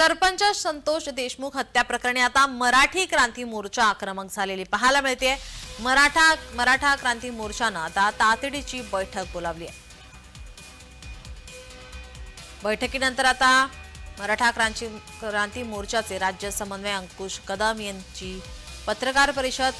सरपंच संतोष देशमुख हत्या प्रकरणी आता मराठी क्रांती मोर्चा आक्रमक झालेली पाहायला मिळते मराठा मराठा क्रांती मोर्चानं आता तातडीची बैठक बोलावली आहे. बैठकीनंतर आता मराठा क्रांती क्रांती मोर्चाचे राज्य समन्वय अंकुश कदम यांची पत्रकार परिषद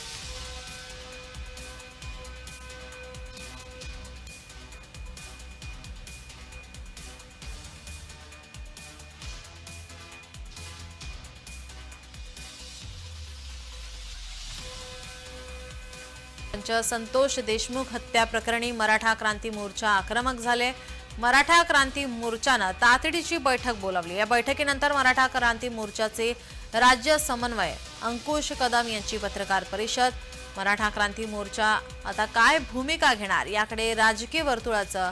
पंच संतोष देशमुख हत्या प्रकरणी मराठा क्रांती मोर्चा आक्रमक झाले. मराठा क्रांती मोर्चानं तातडीची बैठक बोलावली. या बैठकीनंतर मराठा क्रांती मोर्चाचे राज्य समन्वय अंकुश कदम यांची पत्रकार परिषद. मराठा क्रांती मोर्चा आता काय भूमिका घेणार याकडे राजकीय वर्तुळाचं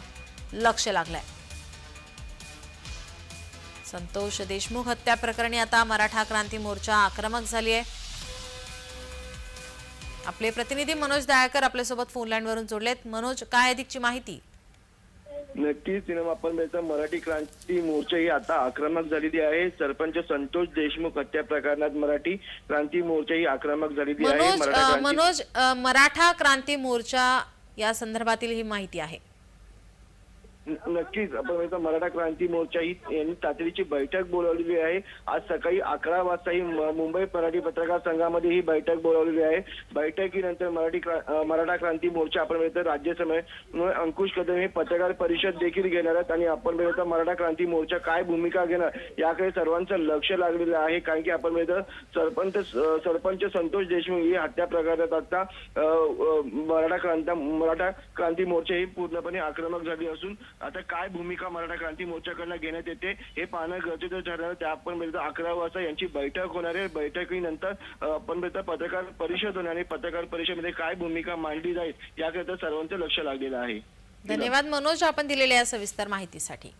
लक्ष लागलंय. संतोष देशमुख हत्या प्रकरणी आता मराठा क्रांती मोर्चा आक्रमक झाली आहे आपले प्रतिनिधी मनोज दयाकर आपल्यासोबत फोन लाईन वरून जोडलेत. मनोज काय अधिकची माहिती? नक्कीच सिनेमा आपण बघितलं मराठी क्रांती मोर्चा ही आता आक्रमक झालेली आहे. सरपंच संतोष देशमुख हत्या प्रकरणात मराठी क्रांती मोर्चा ही आक्रमक झालेली आहे. मनोज मराठा क्रांती मनोज अ, मराठा क्रांती मोर्चा या संदर्भातील ही माहिती आहे. नक्कीच. आपण मराठा क्रांती मोर्चा ही यांनी तातडीची बैठक बोलावलेली आहे. आज सकाळी अकरा वाजता ही मुंबई मराठी पत्रकार संघामध्ये ही बैठक बोलावलेली आहे. बैठकीनंतर मराठी मराठा क्रांती मोर्चा आपण बघितलं राज्य अंकुश कदम हे पत्रकार परिषद देखील घेणार आहेत आणि आपण बघितलं मराठा क्रांती मोर्चा काय भूमिका घेणार याकडे सर्वांचं लक्ष लागलेलं आहे. कारण की आपण बघितलं सरपंच सरपंच संतोष देशमुख ही हत्या प्रकारात आता मराठा क्रांती मराठा क्रांती मोर्चा ही पूर्णपणे आक्रमक झाली असून आता काय भूमिका मराठा क्रांती मोर्चाकडनं घेण्यात येते हे पाहणं गरजेचं ठरणार. त्या आपण अकरा वाजता यांची बैठक होणार आहे. बैठकीनंतर आपण पत्रकार परिषद होणार आणि पत्रकार परिषदेमध्ये काय भूमिका मांडली जाईल याकरिता सर्वांचं लक्ष लागलेलं आहे. धन्यवाद मनोज. आपण दिलेल्या सविस्तर माहितीसाठी.